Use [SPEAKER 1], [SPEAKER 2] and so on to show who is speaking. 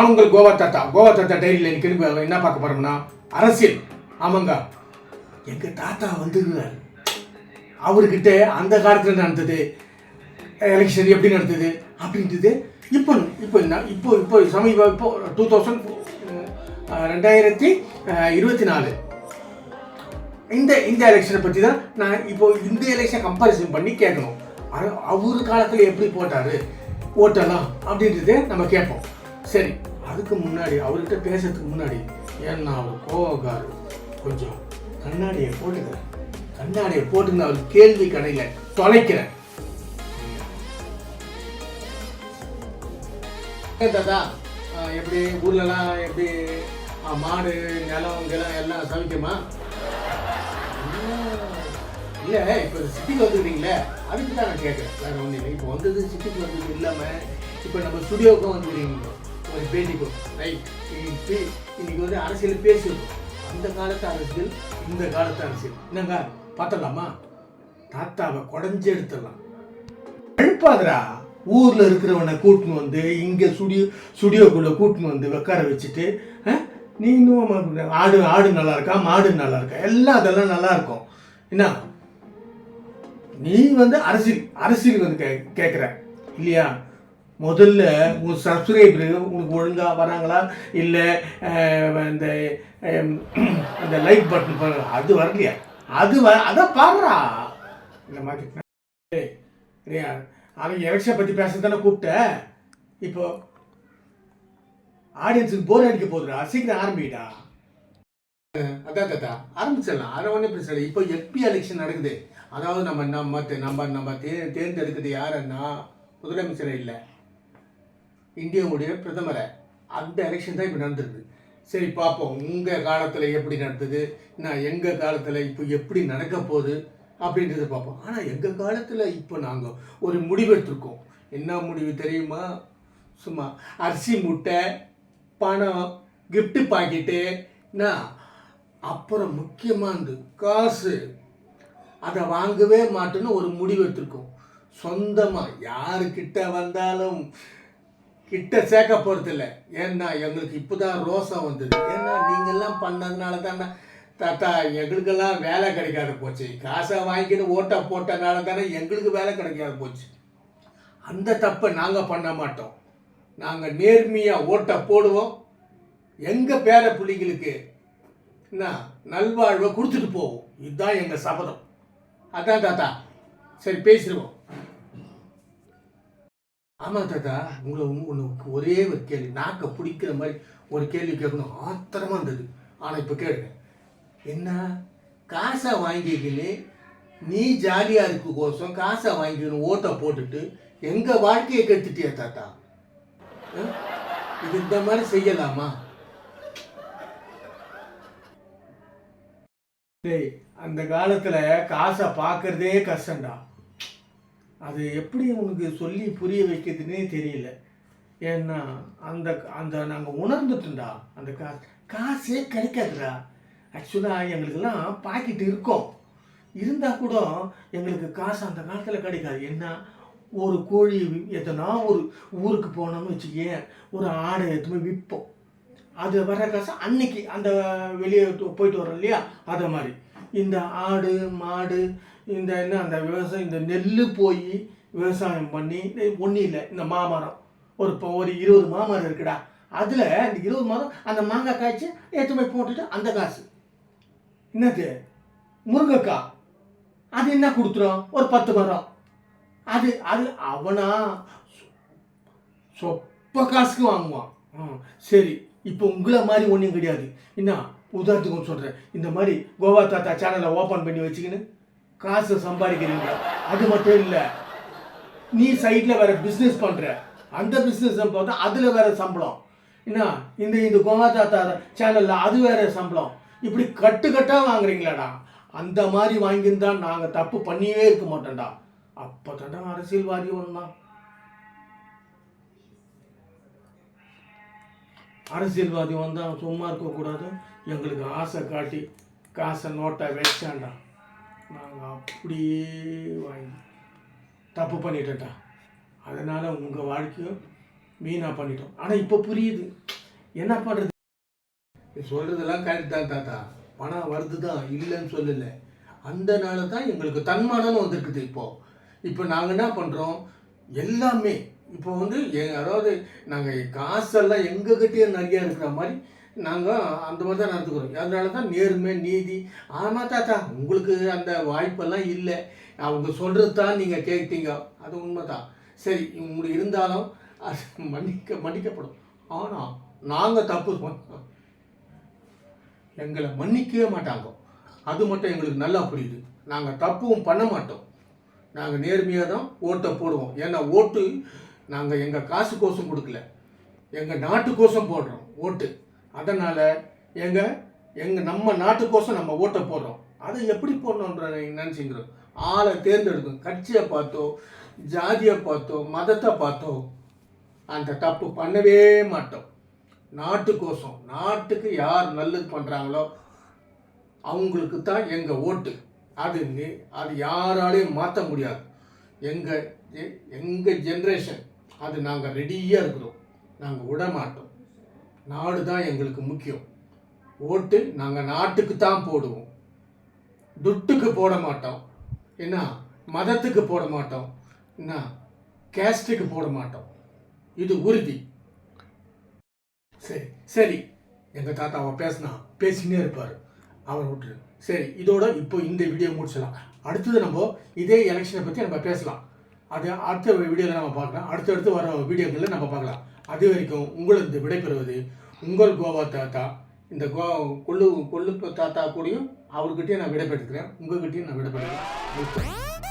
[SPEAKER 1] நான் உங்கள் கோவா தாத்தா. கோவா தாத்தா டைரியில் இன்னைக்கு திரும்ப என்ன பார்க்க போறோம்னா அரசியல். ஆமாங்க. எங்க தாத்தா வந்துருக்காரு அவர்கிட்ட அந்த காலத்தில் நடந்தது? எலெக்ஷன் எப்படி நடந்தது? அப்படின்றது இப்போ இப்போ என்ன இப்போ இப்போ சமீப இப்போ டூ தௌசண்ட் ரெண்டாயிரத்தி இருபத்தி நாலு. இந்த இந்த எலெக்ஷனை பற்றி தான் நான் இப்போ இந்த எலெக்ஷன் கம்பேரிசன் பண்ணி கேட்கணும். அவர் காலத்தில் எப்படி போட்டார்? ஓட்டலாம் அப்படின்றத நம்ம கேட்போம். சரி. அதுக்கு முன்னாடி அவர்கிட்ட பேசுறதுக்கு முன்னாடி ஏன்னா அவர் கோவக்காரு கொஞ்சம் கண்ணாடியை போட்டுக்கிறேன். கண்ணாடியை போட்டுன்னு அவர் கேள்வி கடையில் தொலைக்கிறேன். தாத்தா எப்படி ஊர்லலாம் எப்படி மாடு நிலம் கிளம் எல்லாம் சமைக்குமா? இல்லை இப்போ சிட்டிக்கு வந்துக்கிறீங்களே அதுக்கு தான் நான் கேட்குறேன். வேற ஒன்றும் இல்லை இப்போ வந்தது சிட்டிக்கு வந்தது இல்லாமல் இப்போ நம்ம ஸ்டுடியோவுக்கும் வந்துக்கிறீங்க ஒரு ரைட் இன்னைக்கு இன்னைக்கு வந்து அரசியல் பேசியிருக்கோம் அந்த காலத்து அரசியல் இந்த காலத்து அரசியல். என்னங்க பார்த்தலாமா தாத்தாவை குடஞ்சி எடுத்துடலாம். எழுப்பாதடா ஊரில் இருக்கிறவனை கூட்டின்னு வந்து இங்கே ஸ்டுடியோ சுடியோக்குள்ளே கூட்டின்னு வந்து உட்கார வச்சுட்டு நீ இன்னும் ஆடு ஆடு நல்லா இருக்கா? மாடு நல்லா இருக்கா? எல்லாம் அதெல்லாம் நல்லா இருக்கும். என்ன? நீ வந்து அரசியல் அரசியல் வந்து கே கேட்குற இல்லையா? முதல்ல உங்கள் சப்ஸ்கிரைபர் உங்களுக்கு ஒழுங்காக வராங்களா? இல்லை இந்த இந்த அந்த லைக் பட்டன் பாருங்க. அது வரலையா? அது வ அதான் பாடுறா. இந்த மாதிரி. ஏய், ரியா அவன் எலெக்ஷன் பற்றி பேச தானே கூப்பிட்ட? இப்போ ஆடியன்ஸுக்கு போர் அடிக்க போதுடா சீக்கிரம் ஆரம்பிடா. அதான் தாத்தா ஆரம்பிச்சிடலாம். அதை ஒன்றும் பிரச்சனை இல்லை. இப்போ எம்பி எலெக்ஷன் நடக்குது. அதாவது நம்ம நம்ம நம்ம நம்ம தே தேர்ந்தெடுக்கிறது யாருன்னா முதலமைச்சர் இல்லை. இந்தியாவுடைய பிரதமரை அந்த எலெக்ஷன் தான் இப்போ நடந்துருது சரி பார்ப்போம் உங்கள் காலத்தில் எப்படி நடந்தது? நான் எங்கள் காலத்தில் இப்போ எப்படி நடக்க போகுது? அப்படின்றத பார்ப்போம். ஆனால் எங்கள் காலத்தில் இப்போ நாங்கள் ஒரு முடிவெடுத்திருக்கோம் என்ன முடிவு தெரியுமா? சும்மா அரிசி முட்டை பணம் கிஃப்ட்டு பாக்கெட்டு என்ன? அப்புறம் முக்கியமானது காசு. அதை வாங்கவே மாட்டேன்னு ஒரு முடிவு எடுத்திருக்கோம். சொந்தமாக யாருக்கிட்ட வந்தாலும் கிட்ட சேர்க்க போகிறதில்ல ஏன்னா எங்களுக்கு இப்போ தான் ரோசம் வந்தது. ஏன்னா நீங்கள்லாம் பண்ணதுனால தானே தாத்தா எங்களுக்கெல்லாம் வேலை கிடைக்காத போச்சு. காசை வாங்கிக்கின்னு ஓட்டை போட்டனால தானே எங்களுக்கு வேலை கிடைக்காத போச்சு. அந்த தப்பை நாங்கள் பண்ண மாட்டோம். நாங்கள் நேர்மையாக ஓட்டை போடுவோம். எங்கள் பேர பிள்ளைங்களுக்கு என்ன நல்வாழ்வை கொடுத்துட்டு போவோம். இதுதான் எங்கள் சபதம். அதான் தாத்தா. சரி பேசிடுவோம். ஆமாம் தாத்தா உங்களை ஒன்று ஒரே ஒரு கேள்வி நாக்கை பிடிக்கிற மாதிரி ஒரு கேள்வி கேட்கணும். ஆத்திரமா இருந்தது. ஆனால் இப்போ கேளுங்க. என்ன? காசை வாங்கிக்கின்னு நீ ஜாலியாக இருக்க கோசம் காசை வாங்கிக்கணும் ஓட்டை போட்டுட்டு எங்கள் வாழ்க்கையை கெடுத்துட்டியா தாத்தா? இது இந்த மாதிரி செய்யலாமா? டேய் அந்த காலத்தில் காசை பார்க்கறதே கஷ்டம்டா. அது எப்படி உனக்கு சொல்லி புரிய வைக்கிறதுனே தெரியல. ஏன்னா அந்த அந்த நாங்கள் உணர்ந்துட்டோம்டா அந்த காசு காசே கிடைக்காதுடா. ஆக்சுவலாக எங்களுக்கெல்லாம் பாக்கெட் இருக்கும். இருந்தால் கூட எங்களுக்கு காசு அந்த காலத்தில் கிடைக்காது. என்ன ஒரு கோழி எத்தனா ஒரு ஊருக்கு போனோம்னு வச்சுக்கேன் ஒரு ஆடை எடுத்துமே விற்போம். அது வர காசு அன்னைக்கு அந்த வெளியே போயிட்டு வரோம் இல்லையா? அதை மாதிரி. இந்த ஆடு மாடு இந்த என்ன அந்த விவசாயம் இந்த நெல் போய் விவசாயம் பண்ணி ஒன்றும் இல்லை இந்த மாமரம். ஒரு இப்போ ஒரு இருபது மாமரம் இருக்குடா. அதில் இந்த இருபது மாதம் அந்த மாங்காய் காய்ச்சி எடுத்து போய் போட்டுட்டு அந்த காசு. என்னது? முருங்கைக்காய். அது என்ன கொடுத்துரும்? ஒரு பத்து மரம். அது அது அவனா சொப்ப காசுக்கு வாங்குவான். ம், சரி இப்போ உங்களை மாதிரி ஒன்றும் கிடையாது. என்ன உதாரணத்துக்கு சொல்கிறேன் இந்த மாதிரி கோவா தாத்தா சேனலை ஓப்பன் பண்ணி வச்சுக்கின்னு. காசு சம்பாதிக்கிறீங்க. அது மட்டும் இல்லை நீ சைட்டில் வேற பிஸ்னஸ் பண்ணுற அந்த பிஸ்னஸ் பார்த்தா அதில் வேற சம்பளம். என்ன? இந்த இந்த கோமாதாத்தா சேனலில் அது வேற சம்பளம். இப்படி கட்டு கட்டாக வாங்குறீங்களாடா. அந்த மாதிரி வாங்கியிருந்தா நாங்கள் தப்பு பண்ணியே இருக்க மாட்டோம்டா. அப்போ தாண்டா அரசியல்வாதி ஒன்றா அரசியல்வாதி வந்தால் சும்மா இருக்கக்கூடாது. எங்களுக்கு ஆசை காட்டி காசை நோட்டை வச்சாண்டா நாங்கள் அப்படியே வாங்கி தப்பு பண்ணிட்டோம்டா. அதனால் உங்கள் வாழ்க்கையும் வீணாக பண்ணிட்டோம். ஆனால் இப்போ புரியுது. என்ன பண்ணுறது நீ சொல்கிறதெல்லாம் கரெக்ட் தான் தாத்தா. பணம் வருது தான் இல்லைன்னு சொல்லலை. அந்த நாள தான் எங்களுக்கு தன்மானம் வந்திருக்குது இப்போது இப்போ நாங்கள் என்ன பண்ணுறோம் எல்லாமே. இப்போ வந்து அதாவது நாங்கள் காசெல்லாம் எங்ககிட்டயே நிறையா இருக்கிற மாதிரி நாங்கள் அந்த மாதிரி தான் நடந்துக்கிறோம். அதனால தான் நேர்மை நீதி. ஆமாம் தாத்தா உங்களுக்கு அந்த வாய்ப்பெல்லாம் இல்லை. அவங்க சொல்கிறது தான் நீங்கள் கேட்டீங்க. அது உண்மை தான் சரி உங்களுக்கு இருந்தாலும் அது மன்னிக்க மன்னிக்கப்படும். ஆனால் நாங்கள் தப்பு பண்ணோம் எங்களை மன்னிக்கவே மாட்டாங்க. அது மட்டும் எங்களுக்கு நல்லா புரியுது. நாங்கள் தப்பும் பண்ண மாட்டோம். நாங்கள் நேர்மையாக தான் ஓட்டை போடுவோம். ஏன்னா ஓட்டு நாங்கள் எங்கள் காசு கோசம் கொடுக்கல. எங்கள் நாட்டுக்கோசம் போடுறோம் ஓட்டு. அதனால் எங்கள் எங்கள் நம்ம நாட்டுக்கோசம் நம்ம ஓட்டை போடுறோம் அதை எப்படி போடணுன்ற நினச்சிங்கிறோம் ஆளை தேர்ந்தெடுக்கும். கட்சியை பார்த்தோ ஜாதியை பார்த்தோ மதத்தை பார்த்தோ அந்த தப்பு பண்ணவே மாட்டோம். நாட்டுக்கோசம் நாட்டுக்கு யார் நல்லது பண்ணுறாங்களோ அவங்களுக்கு தான் எங்கள் ஓட்டு. அது அது யாராலையும் மாற்ற முடியாது. எங்கள் எங்கள் ஜென்ரேஷன் அது நாங்கள் ரெடியாக இருக்கிறோம். நாங்கள் விட மாட்டோம் நாடு தான் எங்களுக்கு முக்கியம். ஓட்டு நாங்கள் நாட்டுக்கு தான் போடுவோம். துட்டுக்கு போட மாட்டோம். என்ன? மதத்துக்கு போட மாட்டோம். என்ன? கேஸ்டுக்கு போட மாட்டோம். இது உறுதி. சரி சரி. எங்கள் தாத்தாவை பேசினா பேசினே இருப்பார். அவர் விட்டுரு. சரி இதோட இப்போ இந்த வீடியோ முடிச்சலாம் அடுத்தது நம்ம இதே எலெக்ஷனை பற்றி நம்ம பேசலாம். அது அடுத்த வீடியோவில் நம்ம பார்க்கலாம். அடுத்தடுத்து வர வீடியோக்களில் நம்ம பார்க்கலாம். அது வரைக்கும் உங்களுக்கு விடைபெறுவது உங்கள் கோவா தாத்தா. இந்த கோ கொள்ளு கொள்ளு தாத்தா கூடயும் அவர்கிட்டயும் நான் விடைபெற்றுக்கிறேன். உங்கள்கிட்டயும் நான் விடைபெறுகிறேன்